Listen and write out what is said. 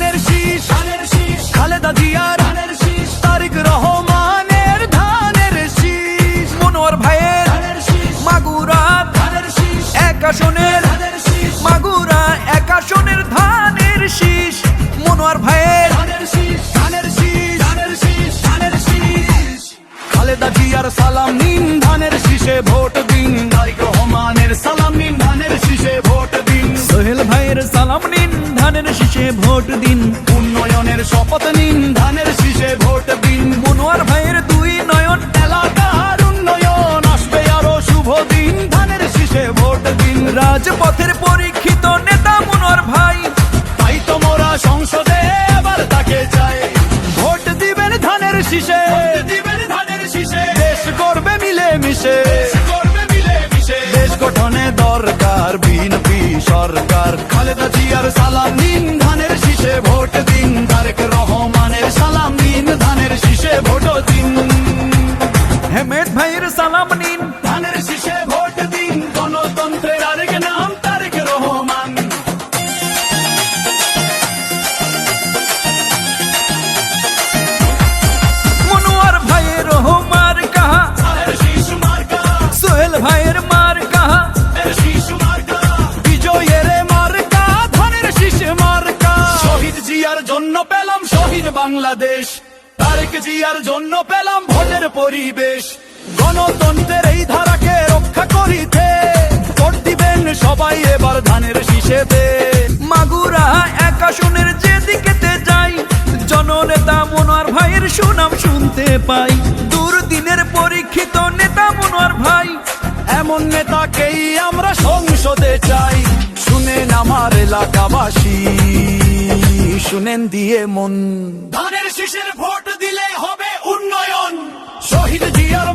ধানের শীষ ধানের শীষ, খালেদা জিয়ার ধানের শীষ, তারিক রহমানের ধানের শীষ, মনোয়ার ভাইয়ের ধানের শীষ, মাগুরা ধানের শীষ, এক আসনের ধানের শীষ, মাগুরা এক আসনের ধানের শীষ, মনোয়ার ভাইয়ের ধানের শীষ ধানের শীষ ধানের শীষ ধানের শীষ। খালেদা জিয়ার সালাম নিন ধানের শীষে ভোট ভাইয়ের সালাম নিন ধানের শীষে ভোট দিন। উন্নয়নের শপথ নিন ধানের শীষে ভোট দিন। মনোয়ার ভাইয়ের দুই নয়ন এলাকার উন্নয়ন আসবে আরও শুভ দিন। ধানের শীষে ভোট দিন। রাজপথের পরীক্ষিত নেতা মনোয়ার ভাই। তাই তো মোরা সংসদে এবার তাকে চাই। ভোট দিবেন ধানের শীষে। দিবেন ধানের শীষে। দেশ করবে মিলে মিশে জিয়ার সালাম নিন ধানের শীষে ভোট দিন। তারেক রহমানের সালাম নিন ধানের শীষে ভোট দিন। হেমেদ ভাইয়ের সালাম নিন। ধানের শীষে ভোট বাংলাদেশ। তারেক জিয়ার জন্য পেলাম ভোটের পরিবেশ। গণতন্ত্রের এই ধারাকে রক্ষা করিতে ভোট দিবেন সবাই এবার ধানের শীষেতে। মাগুরা এক আসনের যেদিকেতে যাই জননেতা মনোয়ার ভাইয়ের সুনাম শুনতে পাই। দুর্দিনের পরীক্ষিত নেতা মনোয়ার ভাই এমন নেতাকেই আমরা সংসদে শুনেন দিয়ে মন। ধানের শীষের ভোট দিলে হবে উন্নয়ন। শহীদ জিয়ার